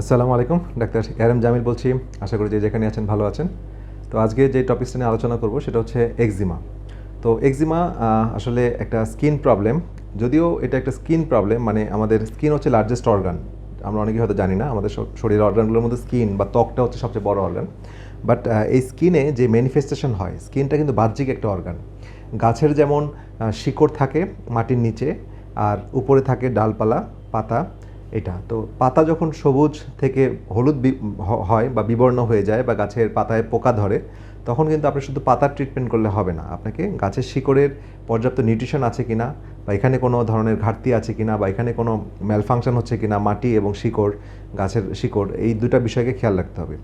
আসসালামু আলাইকুম, ডাক্তার এরএম জামিল বলছি। আশা করি যে যেখানে আছেন ভালো আছেন। তো আজকে যে টপিকসটা নিয়ে আলোচনা করব সেটা হচ্ছে এক্সিমা তো এক্সিমা আসলে একটা স্কিন প্রবলেম যদিও এটা একটা স্কিন প্রবলেম মানে আমাদের স্কিন হচ্ছে লার্জেস্ট অর্গান আমরা অনেকেই হয়তো জানি না, আমাদের শরীরের অর্গানগুলোর মধ্যে স্কিন বা ত্বকটা হচ্ছে সবচেয়ে বড় অর্গান বাট এই স্কিনে যে ম্যানিফেস্টেশন হয় স্কিনটা কিন্তু বাহ্যিক একটা অর্গান গাছের যেমন শিকড় থাকে মাটির নিচে, আর উপরে থাকে ডালপালা, পাতা এটা। তো পাতা যখন সবুজ থেকে হলুদ হয় বা বিবর্ণ হয়ে যায় বা গাছের পাতায় পোকা ধরে, তখন কিন্তু আপনি শুধু পাতার ট্রিটমেন্ট করলে হবে না। আপনাকে গাছের শিকড়ের পর্যাপ্ত নিউট্রিশন আছে কিনা বা এখানে কোনো ধরনের ঘাটতি আছে কিনা বা এখানে কোনো ম্যালফাংশন হচ্ছে কিনা, মাটি এবং শিকড়, গাছের শিকড়, এই দুটা বিষয়কে খেয়াল রাখতে হবে।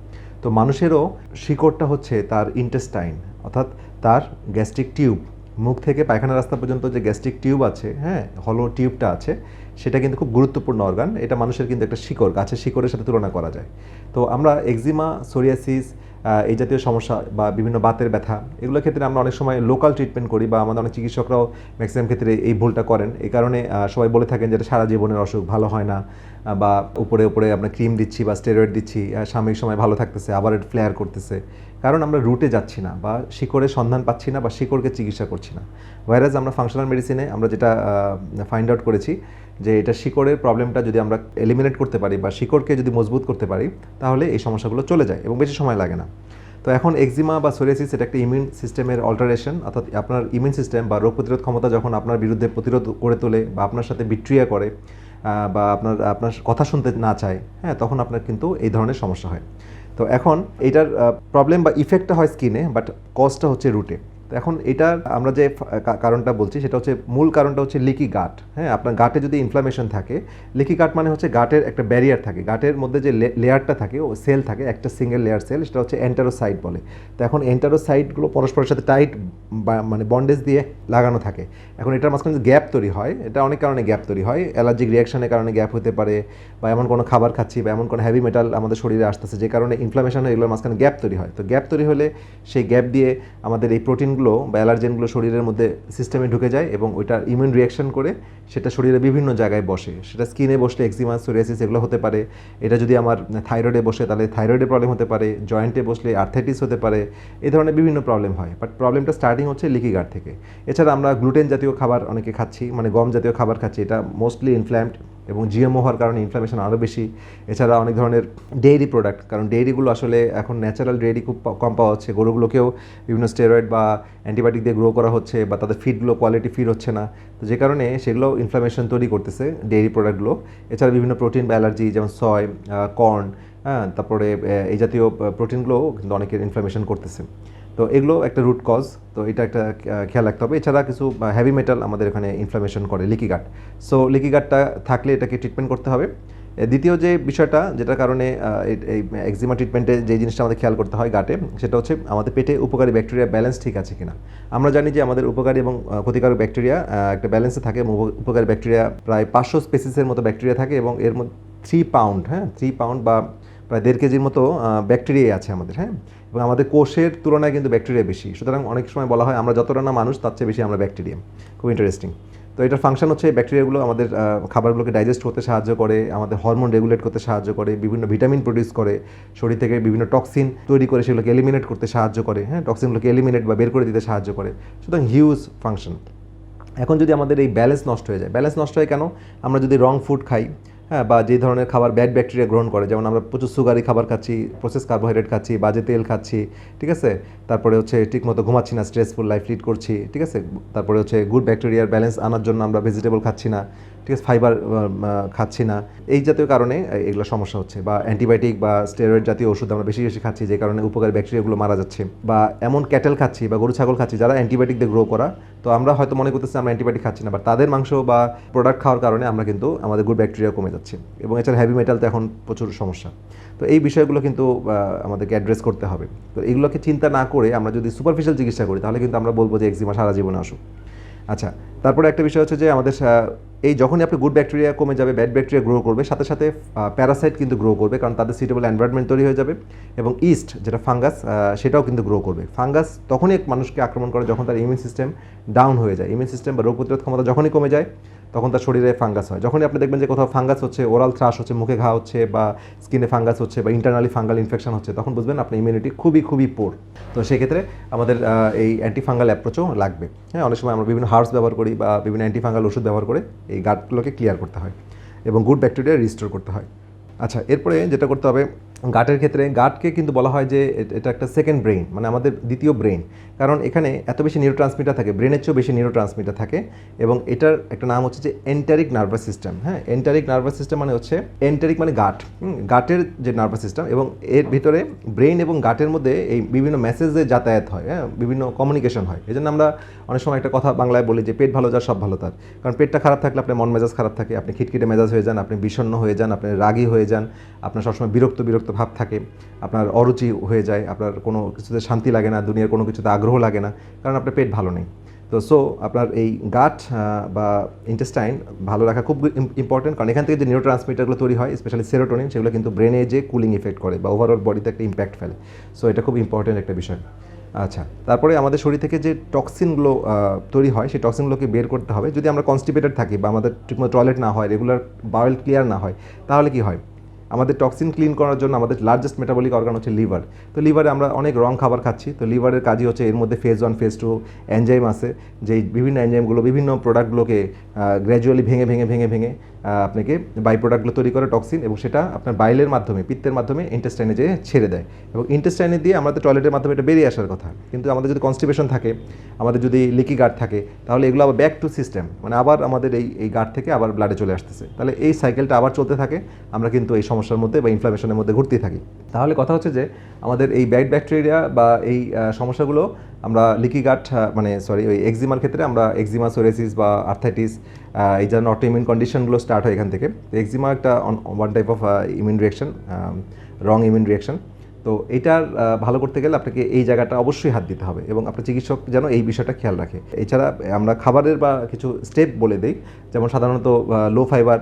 তো মানুষেরও শিকড়টা হচ্ছে তার ইন্টেস্টাইন অর্থাৎ তার গ্যাস্ট্রিক টিউব মুখ থেকে পায়খানা রাস্তা পর্যন্ত যে গ্যাস্ট্রিক টিউব আছে হ্যাঁ হলো টিউবটা আছে, সেটা কিন্তু খুব গুরুত্বপূর্ণ অর্গান এটা মানুষের কিন্তু একটা শিকড়, গাছের শিকড়ের সাথে তুলনা করা যায়। তো আমরা এক্সিমা সোরিয়াসিস এই জাতীয় সমস্যা বা বিভিন্ন বাতের ব্যথা, এগুলোর ক্ষেত্রে আমরা অনেক সময় লোকাল ট্রিটমেন্ট করি বা আমাদের অনেক চিকিৎসকরাও ম্যাক্সিমাম ক্ষেত্রে এই ভুলটা করেন। এই কারণে সবাই বলে থাকেন যে এটা সারা জীবনের অসুখ, ভালো হয় না বা উপরে উপরে আমরা ক্রিম দিচ্ছি বা স্টেরয়েড দিচ্ছি সাময়িক সময় ভালো থাকতেছে, আবার ফ্লেয়ার করতেছে। কারণ আমরা রুটে যাচ্ছি না বা শিকড়ের সন্ধান পাচ্ছি না বা শিকড়কে চিকিৎসা করছি না। ভাইরাস আমরা ফাংশনাল মেডিসিনে আমরা যেটা ফাইন্ড আউট করেছি যে এটা শিকড়ের প্রবলেমটা যদি আমরা এলিমিনেট করতে পারি বা শিকড়কে যদি মজবুত করতে পারি, তাহলে এই সমস্যাগুলো চলে যায় এবং বেশি সময় লাগে না। তো এখন এক্সিমা বা সোরিয়াসিস এটা একটা ইমিউন সিস্টেমের অল্টারেশন অর্থাৎ আপনার ইমিউন সিস্টেম বা রোগ প্রতিরোধ ক্ষমতা যখন আপনার বিরুদ্ধে প্রতিরোধ করে তোলে বা আপনার সাথে বিক্রিয়া করে বা আপনার আপনার কথা শুনতে না চায় হ্যাঁ তখন আপনার কিন্তু এই ধরনের সমস্যা হয়। তো এখন এটার প্রবলেম বা ইফেক্টটা হয় স্কিনে বাট কজটা হচ্ছে রুটে তো এখন এটার আমরা যে কারণটা বলছি, সেটা হচ্ছে মূল কারণটা হচ্ছে লিকি গাট। হ্যাঁ আপনার গাটে যদি ইনফ্লামেশন থাকে, লিকি গাট মানে হচ্ছে গাটের একটা ব্যারিয়ার থাকে। গাটের মধ্যে যে লেয়ারটা থাকে, ও সেল থাকে, একটা সিঙ্গেল লেয়ার সেল সেটা হচ্ছে এন্টারোসাইট বলে। তো এখন এন্টারোসাইটগুলো পরস্পরের সাথে টাইট মানে বন্ডেজ দিয়ে লাগানো থাকে। এখন এটার মাঝখানে গ্যাপ তৈরি হয়, এটা অনেক কারণে গ্যাপ তৈরি হয়। অ্যালার্জিক রিয়াকশনের কারণে গ্যাপ হতে পারে, বা এমন কোনো খাবার খাচ্ছি, বা এমন কোনো হ্যাভি মেটাল আমাদের শরীরে আসতেছে, যে কারণে ইনফ্লামেশন হয় এগুলোর মাঝখানে গ্যাপ তৈরি হয়। তো গ্যাপ তৈরি হলে সেই গ্যাপ দিয়ে আমাদের এই প্রোটিনগুলো বা অ্যালার্জেনগুলো শরীরের মধ্যে সিস্টেমে ঢুকে যায় এবং ওইটা ইমিউন রিয়াকশন করে সেটা শরীরে বিভিন্ন জায়গায় বসে। সেটা স্কিনে বসলে এক্সিমা সোরিয়াসিস এগুলো হতে পারে। এটা যদি আমার থাইরয়েডে বসে তাহলে থাইরয়েডের প্রবলেম হতে পারে। জয়েন্টে বসলে আর্থাইটিস হতে পারে। এই ধরনের বিভিন্ন প্রবলেম হয়। বাট প্রবলেমটা স্টার্টিং হচ্ছে লিকি গার্ড থেকে। এছাড়া আমরা গ্লুটেন জাতীয় খাবার অনেকে খাচ্ছি মানে গম জাতীয় খাবার খাচ্ছি। এটা মোস্টলি ইনফ্ল্যামড এবং জিএমও হওয়ার কারণে ইনফ্লামেশন আরও বেশি। এছাড়া অনেক ধরনের ডেইরি প্রোডাক্ট কারণ ডেইরিগুলো আসলে এখন ন্যাচারাল ডেইরি খুব কম পাওয়া হচ্ছে। গরুগুলোকেও বিভিন্ন স্টেরয়েড বা অ্যান্টিবায়োটিক দিয়ে গ্রো করা হচ্ছে বা তাদের ফিডগুলো কোয়ালিটি ফিড হচ্ছে না। তো যে কারণে সেগুলো ইনফ্লামেশন তৈরি করতেছে ডেইরি প্রোডাক্টগুলো এছাড়া বিভিন্ন প্রোটিন বা অ্যালার্জি যেমন সয় কর্ন হ্যাঁ তারপরে এই জাতীয় প্রোটিনগুলোও কিন্তু অনেকের ইনফ্লামেশন করতেছে। তো এগুলো একটা রুট কজ তো এটা একটা খেয়াল রাখতে হবে। এছাড়া কিছু হেভি মেটাল আমাদের এখানে ইনফ্লামেশন করে লিকি গাট সো লিকি গাটটা থাকলে এটাকে ট্রিটমেন্ট করতে হবে। দ্বিতীয় যে বিষয়টা, যেটার কারণে এই- এক্সিমা ট্রিটমেন্টে যে জিনিসটা আমাদের খেয়াল করতে হয় গাটে, সেটা হচ্ছে আমাদের পেটে উপকারী ব্যাকটেরিয়া ব্যালেন্স ঠিক আছে কিনা। আমরা জানি যে আমাদের উপকারী এবং ক্ষতিকারক ব্যাকটেরিয়া একটা ব্যালেন্সে থাকে উপকারী ব্যাকটেরিয়া প্রায় পাঁচশো স্পেসিসের মতো ব্যাকটেরিয়া থাকে এবং এর মধ্যে থ্রি পাউন্ড হ্যাঁ থ্রি পাউন্ড বা প্রায় দেড় কেজির মতো ব্যাকটেরিয়াই আছে আমাদের হ্যাঁ। এবং আমাদের কোষের তুলনায় কিন্তু ব্যাকটেরিয়া বেশি। সুতরাং অনেক সময় বলা হয়, আমরা যতটা না মানুষ, তার চেয়ে বেশি আমরা ব্যাকটেরিয়া খুব ইন্টারেস্টিং তো এটার ফাংশন হচ্ছে ব্যাকটেরিয়াগুলো আমাদের খাবারগুলোকে ডাইজেস্ট করতে সাহায্য করে, আমাদের হরমোন রেগুলেট করতে সাহায্য করে, বিভিন্ন ভিটামিন প্রডিউস করে, শরীর থেকে বিভিন্ন টক্সিন তৈরি করে, সেগুলোকে এলিমিনেট করতে সাহায্য করে হ্যাঁ টক্সিনগুলোকে এলিমিনেট বা বের করে দিতে সাহায্য করে। সুতরাং হিউজ ফাংশন এখন যদি আমাদের এই ব্যালেন্স নষ্ট হয়ে যায় ব্যালেন্স নষ্ট হয় কেন? আমরা যদি রং ফুড খাই হ্যাঁ বা যে ধরনের খাবার ব্যাড ব্যাকটেরিয়া গ্রহণ করে, যেমন আমরা প্রচুর সুগারি খাবার খাচ্ছি প্রসেস কার্বোহাইড্রেট খাচ্ছি বাজে তেল খাচ্ছি, ঠিক আছে? তারপরে হচ্ছে ঠিকমতো ঘুমাচ্ছি না স্ট্রেসফুল লাইফ লিড করছি, ঠিক আছে? তারপরে হচ্ছে গুড ব্যাকটেরিয়ার ব্যালেন্স আনার জন্য আমরা ভেজিটেবল খাচ্ছি না ঠিক আছে ফাইবার খাচ্ছি না। এই জাতীয় কারণে এগুলো সমস্যা হচ্ছে। বা অ্যান্টিবায়োটিক বা স্টেরয়েড জাতীয় ওষুধ আমরা বেশি বেশি খাচ্ছি, যে কারণে উপকারী ব্যাকটেরিয়াগুলো মারা যাচ্ছে। বা এমন ক্যাটেল খাচ্ছি বা গরু ছাগল খাচ্ছি, যারা অ্যান্টিবায়োটিক দিয়ে গ্রো করা, তো আমরা হয়তো মনে করতেছি আমরা অ্যান্টিবায়োটিক খাচ্ছি না বা তাদের মাংস বা প্রোডাক্ট খাওয়ার কারণে আমরা কিন্তু আমাদের গুড ব্যাকটেরিয়া কমে যাচ্ছে। এবং এছাড়া হেভি মেটাল তো এখন প্রচুর সমস্যা। তো এই বিষয়গুলো কিন্তু আমাদেরকে অ্যাড্রেস করতে হবে। তো এগুলোকে চিন্তা না করে আমরা যদি সুপারফিশিয়াল চিকিৎসা করি, তাহলে কিন্তু আমরা বলব যে এক্সিমা সারা জীবনে আসুক আচ্ছা তারপরে একটা বিষয় হচ্ছে যে আমাদের এই যখনই আপনি গুড ব্যাকটেরিয়া কমে যাবে ব্যাড ব্যাকটেরিয়া গ্রো করবে, সাথে সাথে প্যারাসাইট কিন্তু গ্রো করবে, কারণ তাদের সুইটেবল এনভায়রনমেন্ট তৈরি হয়ে যাবে এবং ইস্ট যেটা ফাঙ্গাস সেটাও কিন্তু গ্রো করবে। ফাঙ্গাস তখনই মানুষকে আক্রমণ করে যখন তার ইমিউন সিস্টেম ডাউন হয়ে যায়। ইমিউন সিস্টেম বা রোগ প্রতিরোধ ক্ষমতা যখনই কমে যায়, তখন তার শরীরে ফাঙ্গাস হয়। যখনই আপনি দেখবেন যে কোথাও ফাঙ্গাস হচ্ছে ওরাল থ্রাশ হচ্ছে, মুখে ঘা হচ্ছে বা স্কিনে ফাঙ্গাস হচ্ছে বা ইন্টারনালি ফাঙ্গাল ইনফেকশন হচ্ছে, তখন বুঝবেন আপনার ইমিউনিটি খুবই খুবই পোর তো সেক্ষেত্রে আমাদের এই অ্যান্টি ফাঙ্গাল অ্যাপ্রোচও লাগবে। হ্যাঁ অনেক সময় আমরা বিভিন্ন হার্বস ব্যবহার করি বা বিভিন্ন অ্যান্টিফাঙ্গাল ওষুধ ব্যবহার করে এই গাটগুলোকে ক্লিয়ার করতে হয় এবং গুড ব্যাকটেরিয়া রিস্টোর করতে হয়। আচ্ছা এরপরে যেটা করতে হবে গাটের ক্ষেত্রে গাটকে কিন্তু বলা হয় যে এটা একটা সেকেন্ড ব্রেইন মানে আমাদের দ্বিতীয় ব্রেইন কারণ এখানে এত বেশি নিউরো ট্রান্সমিটার থাকে ব্রেনের চেয়েও বেশি নিউরো ট্রান্সমিটার থাকে এবং এটার একটা নাম হচ্ছে যে এন্টারিক নার্ভাস সিস্টেম হ্যাঁ এন্টারিক নার্ভাস সিস্টেম মানে হচ্ছে এন্টারিক মানে গাট। গাটের যে নার্ভাস সিস্টেম এবং এর ভিতরে ব্রেইন এবং গাটের মধ্যে এই বিভিন্ন মেসেজে যাতায়াত হয় হ্যাঁ বিভিন্ন কমিউনিকেশন হয়। এই জন্য আমরা অনেক সময় একটা কথা বাংলায় বলি যে পেট ভালো যার, সব ভালো তার। কারণ পেটটা খারাপ থাকলে আপনার মন মেজাজ খারাপ থাকে, আপনি খিটখিটে মেজাজ হয়ে যান, আপনি বিষণ্ণ হয়ে যান, আপনি রাগী হয়ে যান, আপনার সবসময় বিরক্ত বিরক্ত ভাব থাকে, আপনার অরুচি হয়ে যায়, আপনার কোনো কিছুতে শান্তি লাগে না, দুনিয়ার কোনো কিছুতে আগ্রহ লাগে না, কারণ আপনার পেট ভালো নেই। তো সো আপনার এই গাট বা ইন্টেস্টাইন ভালো রাখা খুব ইম্পর্টেন্ট কারণ এখান থেকে যে নিউরো ট্রান্সমিটারগুলো তৈরি হয় স্পেশালি সেরোটোনিন সেগুলো কিন্তু ব্রেনে যে কুলিং ইফেক্ট করে বা ওভারঅল বডিতে একটা ইম্প্যাক্ট ফেলে। সো এটা খুব ইম্পর্টেন্ট একটা বিষয়। আচ্ছা তারপরে আমাদের শরীর থেকে যে টক্সিনগুলো তৈরি হয়, সেই টক্সিনগুলোকে বের করতে হবে। যদি আমরা কনস্টিপেটেড থাকি বা আমাদের ঠিকমতো টয়লেট না হয় রেগুলার বাউল ক্লিয়ার না হয়, তাহলে কি হয়? আমাদের টক্সিন ক্লিন করার জন্য আমাদের লার্জেস্ট মেটাবলিক অর্গান হচ্ছে লিভার তো লিভারে আমরা অনেক রং খাবার খাচ্ছি। তো লিভারের কাজই হচ্ছে এর মধ্যে phase one phase two enzyme আছে, যেই বিভিন্ন এনজাইমগুলো বিভিন্ন প্রোডাক্টগুলোকে গ্র্যাজুয়ালি ভেঙে ভেঙে ভেঙে ভেঙে আপনাকে বাই প্রোডাক্টগুলো তৈরি করে টক্সিন এবং সেটা আপনার বাইলের মাধ্যমে, পিত্তের মাধ্যমে ইন্টেস্টাইনে যেয়ে ছেড়ে দেয়। এবং ইন্টেস্টাইনে দিয়ে আমাদের টয়লেটের মাধ্যমে এটা বেরিয়ে আসার কথা। কিন্তু আমাদের যদি কনস্টিপেশন থাকে, আমাদের যদি লিকি গার্ড থাকে, তাহলে এগুলো আবার ব্যাক টু সিস্টেম মানে আবার আমাদের এই এই গার্ড থেকে আবার ব্লাডে চলে আসতেছে। তাহলে এই সাইকেলটা আবার চলতে থাকে। আমরা কিন্তু এই সমস্যার মধ্যে বা ইনফ্লামেশনের মধ্যে ঘুরতেই থাকি। তাহলে কথা হচ্ছে যে, আমাদের এই ব্যাড ব্যাকটেরিয়া বা এই সমস্যাগুলো আমরা লিকি গার্ড মানে সরি ওই এক্সিমার ক্ষেত্রে আমরা এক্সিমা সোরেসিস বা আর্থাইটিস এই যেন অটোইমিউন কন্ডিশনগুলো স্টার্ট হয় এখান থেকে। এক্সিমা একটা one type of immune reaction wrong immune reaction তো এটার ভালো করতে গেলে আপনাকে এই জায়গাটা অবশ্যই হাত দিতে হবে এবং আপনার চিকিৎসক যেন এই বিষয়টা খেয়াল রাখে। এছাড়া আমরা খাবারের বা কিছু স্টেপ বলে দিই, যেমন সাধারণত লো ফাইবার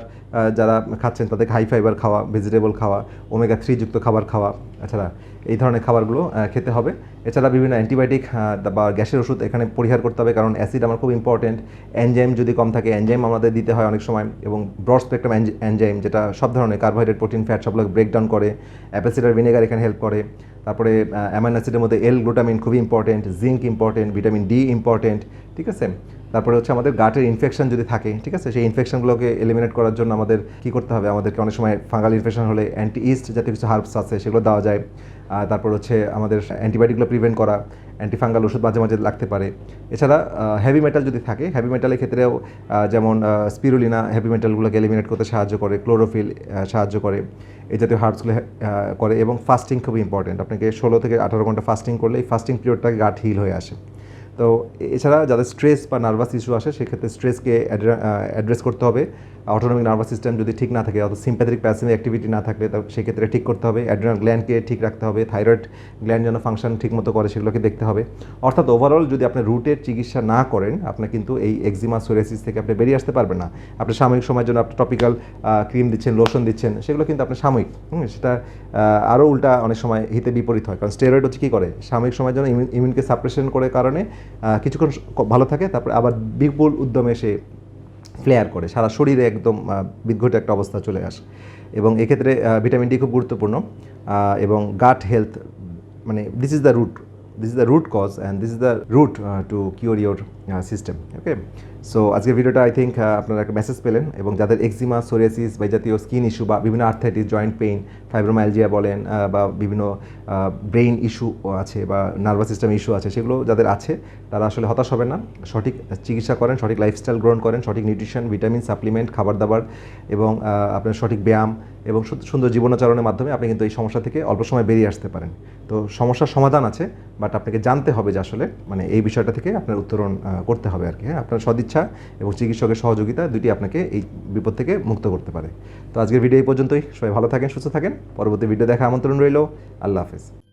যারা খাচ্ছেন তাদেরকে হাই ফাইবার খাওয়া ভেজিটেবল খাওয়া ওমেগা থ্রি যুক্ত খাবার খাওয়া এছাড়া এই ধরনের খাবারগুলো খেতে হবে। এছাড়া বিভিন্ন অ্যান্টিবায়োটিক বা গ্যাসের ওষুধ এখানে পরিহার করতে হবে। কারণ অ্যাসিড আমার খুব ইম্পর্টেন্ট অ্যানজাইম যদি কম থাকে অ্যানজাইম আমাদের দিতে হয় অনেক সময়। এবং ব্রড স্পেক্ট্রাম অ্যানজাইম যেটা সব ধরনের কার্বোহাইড্রেট প্রোটিন ফ্যাট সবগুলোকে ব্রেকডাউন করে। অ্যাপেসিডার ভিনেগার এখানে হেল্প করে। তারপরে অ্যামাইন অ্যাসিডের মধ্যে এল গ্লুটামিন খুবই important zinc important vitamin D important ঠিক আছে? তারপরে হচ্ছে আমাদের গাটের ইনফেকশন যদি থাকে, ঠিক আছে? সেই ইনফেকশনগুলোকে এলিমিনেট করার জন্য আমাদের কি করতে হবে? আমাদেরকে অনেক সময় ফাঙ্গাল ইনফেকশন হলে অ্যান্টি ইস্ট জাতীয় কিছু হার্বস আছে, সেগুলো দেওয়া যায়। তারপর হচ্ছে আমাদের অ্যান্টিবায়োটিকগুলো প্রিভেন্ট করা। অ্যান্টিফাঙ্গাল ওষুধ মাঝে মাঝে লাগতে পারে। এছাড়া হেভি মেটাল যদি থাকে হেভি মেটালের ক্ষেত্রেও যেমন স্পিরুলিনা হেভি মেটালগুলোকে এলিমিনেট করতে সাহায্য করে ক্লোরোফিল সাহায্য করে এই জাতীয় হার্টসগুলো করে এবং ফাস্টিং খুবই ইম্পর্টেন্ট আপনাকে ষোলো থেকে আঠারো ঘণ্টা ফাস্টিং করলে এই ফাস্টিং পিরিয়ডটাকে গাট হিল হয়ে আসে। তো এছাড়া যাদের স্ট্রেস বা নার্ভাস ইস্যু আসে, সেক্ষেত্রে স্ট্রেসকে অ্যাড্রেস করতে হবে। অটোনমিক নার্ভাস সিস্টেম যদি ঠিক না থাকে, অর্থাৎ সিম্প্যাথিক প্যাসিভ অ্যাক্টিভিটি না থাকলে, তা সেক্ষেত্রে ঠিক করতে হবে। অ্যাড্রিনাল গ্ল্যান্ডকে ঠিক রাখতে হবে। থাইরয়েড গ্ল্যান্ড যেন ফাংশন ঠিক মতো করে, সেগুলোকে দেখতে হবে। অর্থাৎ ওভারঅল যদি আপনি রুটের চিকিৎসা না করেন, আপনি কিন্তু এই এক্সিমা সোরেসিস থেকে আপনি বেরিয়ে আসতে পারবেন না। আপনি সাময়িক সময়ের জন্য আপনি টপিক্যাল ক্রিম দিচ্ছেন লোশন দিচ্ছেন, সেগুলো কিন্তু আপনি সাময়িক। সেটা আরও উল্টা অনেক সময় হিতে বিপরীত হয়। কারণ স্টেরয়েড হচ্ছে কী করে? সাময়িক সময়ের জন্য ইমিউনকে সাপ্রেশন করে কারণে কিছুক্ষণ ভালো থাকে, তারপরে আবার বিপুল উদ্যমে সে ফ্লেয়ার করে। সারা শরীরে একদম বিদ্ঘটে একটা অবস্থা চলে আসে। এবং এক্ষেত্রে ভিটামিন ডি খুব গুরুত্বপূর্ণ। এবং গাট হেলথ মানে this is the root this is the root cause and this is the root to cure your system okay so আজকের ভিডিওটা আই থিঙ্ক আপনারা একটা মেসেজ পেলেন এবং যাদের এক্সিমা সোরিয়াসিস বা জাতীয় স্কিন ইস্যু বা বিভিন্ন আর্থাইটিস জয়েন্ট পেইন ফাইব্রোমাইলজিয়া বলেন আহ, বা বিভিন্ন ব্রেইন ইস্যু আছে বা নার্ভাস সিস্টেম ইস্যু আছে সেগুলো যাদের আছে তারা আসলে হতাশ হবেন না। সঠিক চিকিৎসা করেন সঠিক লাইফস্টাইল গ্রহণ করেন সঠিক নিউট্রিশন ভিটামিন সাপ্লিমেন্ট খাবার দাবার এবং আহ, আপনার সঠিক ব্যায়াম এবং সুন্দর জীবনাচরণের মাধ্যমে আপনি কিন্তু এই সমস্যা থেকে অল্প সময় বেরিয়ে আসতে পারেন। তো সমস্যার সমাধান আছে বাট আপনাকে জানতে হবে যে আসলে মানে এই বিষয়টা থেকে আপনার উত্তরণ করতে হবে আর কি হ্যাঁ? আপনার সদিচ্ছা এবং চিকিৎসকের সহযোগিতা দুটি আপনাকে এই বিপদ থেকে মুক্ত করতে পারে। তো আজকের ভিডিও এই পর্যন্তই। সবাই ভালো থাকেন, সুস্থ থাকেন। পরবর্তী ভিডিও দেখা আমন্ত্রণ রইল। আল্লাহ হাফেজ।